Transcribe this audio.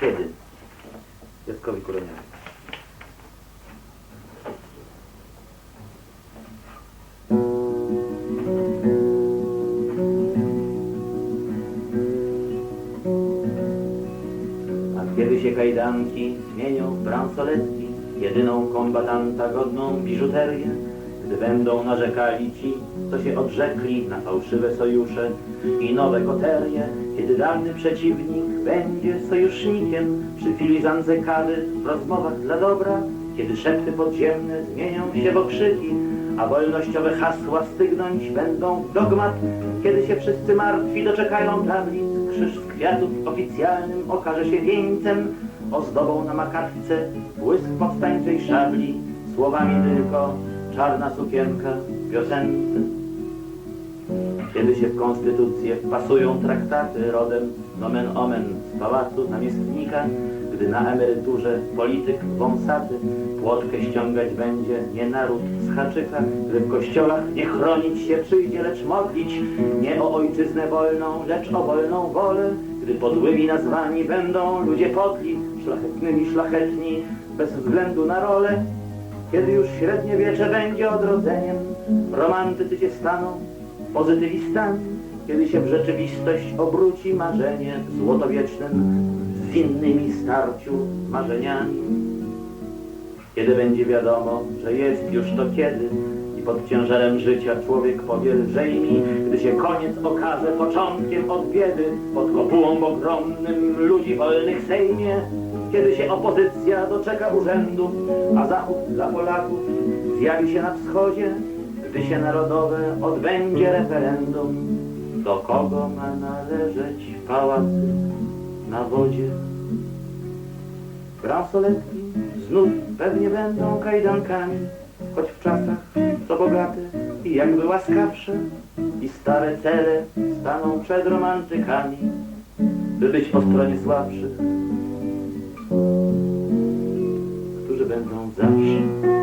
Kiedy? Jackowi Kuroniowi. A kiedy się kajdanki zmienią w bransoletki, jedyną kombatanta godną biżuterię, gdy będą narzekali ci, co się odrzekli na fałszywe sojusze i nowe koterie, kiedy dawny przeciwnik będzie sojusznikiem przy filiżance kawy w rozmowach dla dobra, kiedy szepty podziemne zmienią się w okrzyki, a wolnościowe hasła stygnąć będą dogmat, kiedy się wszyscy martwi doczekają tablic, krzyż z kwiatów oficjalnym okaże się wieńcem, ozdobą na makatce, błysk powstańczej szabli, słowami tylko czarna sukienka w. Kiedy się w konstytucję wpasują traktaty rodem nomen omen z pałacu namiestnika, gdy na emeryturze polityk wąsaty płotkę ściągać będzie nie naród z haczyka, gdy w kościołach nie chronić się przyjdzie, lecz modlić nie o ojczyznę wolną, lecz o wolną wolę, gdy podłymi nazwani będą ludzie podli, szlachetnymi szlachetni, bez względu na rolę, kiedy już średniowiecze będzie odrodzeniem, romantycy się staną pozytywistami, kiedy się w rzeczywistość obróci marzenie w złotowiecznym z innymi starciu marzeniami. Kiedy będzie wiadomo, że jest już to kiedy pod ciężarem życia. Człowiek powie mi, gdy się koniec okaże początkiem od biedy. Pod kopułą ogromnym ludzi wolnych sejmie, kiedy się opozycja doczeka urzędów, a Zachód dla Polaków zjawi się na wschodzie, gdy się narodowe odbędzie referendum, do kogo ma należeć pałacy na wodzie. Bransoletki znów pewnie będą kajdankami, choć w czasach co bogate i jakby łaskawsze i stare cele staną przed romantykami, by być po stronie słabszych, którzy będą zawsze